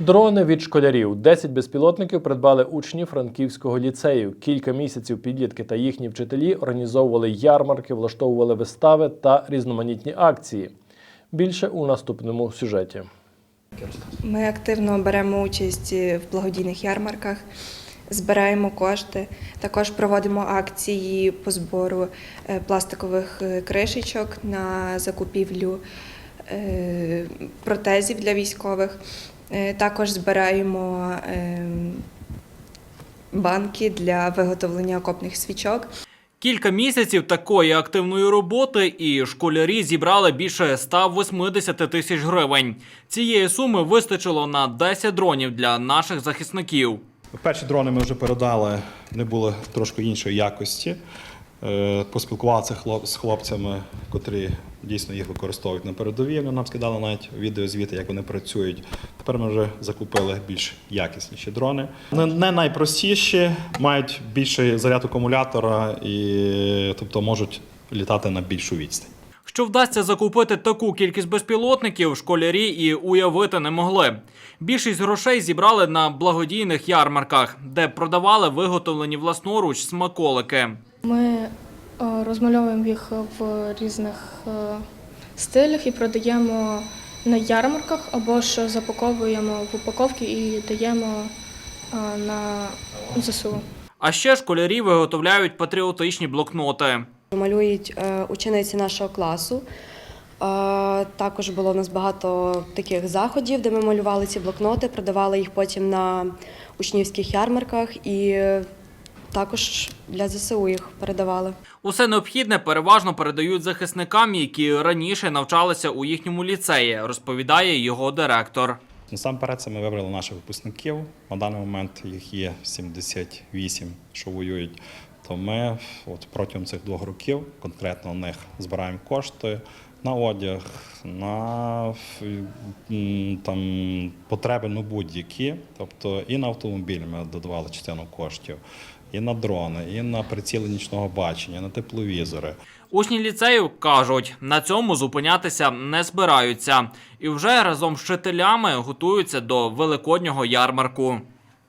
Дрони від школярів. 10 безпілотників придбали учні Франківського ліцею. Кілька місяців підлітки та їхні вчителі організовували ярмарки, влаштовували вистави та різноманітні акції. Більше у наступному сюжеті. Ми активно беремо участь в благодійних ярмарках, збираємо кошти. Також проводимо акції по збору е, пластикових е, кришечок на закупівлю е, протезів для військових. Е, Також збираємо е, банки для виготовлення окопних свічок. Кілька місяців такої активної роботи і школярі зібрали більше 180 тисяч гривень. Цієї суми вистачило на 10 дронів для наших захисників. Перші дрони ми вже передали, вони були трошки іншої якості. Е, Поспілкувалися з хлопцями, котрі дійсно їх використовують на передовій. Вони нам скидали навіть відеозвіти, як вони працюють. Тепер ми вже закупили більш якісніші дрони. Не найпростіші, мають більший заряд акумулятора і тобто можуть літати на більшу відстань. Що вдасться закупити таку кількість безпілотників, школярі і уявити не могли. Більшість грошей зібрали на благодійних ярмарках, де продавали виготовлені власноруч смаколики. Ми е, розмальовуємо їх в різних е, стилях і продаємо на ярмарках або ж запаковуємо в упаковки і даємо е, на ЗСУ. А ще школярі виготовляють патріотичні блокноти. Малюють учениці нашого класу. Також було у нас багато таких заходів, де ми малювали ці блокноти, продавали їх потім на учнівських ярмарках і також для ЗСУ їх передавали. Усе необхідне переважно передають захисникам, які раніше навчалися у їхньому ліцеї, розповідає його директор. Насамперед, це ми вибрали наших випускників. На даний момент їх є 78, що воюють. То ми от протягом цих двох років конкретно в них збираємо кошти на одяг, на там, потреби ну, будь-які. Тобто і на автомобіль ми додавали частину коштів, і на дрони, і на приціли нічного бачення, на тепловізори. Учні ліцею кажуть, на цьому зупинятися не збираються, і вже разом з вчителями готуються до великоднього ярмарку.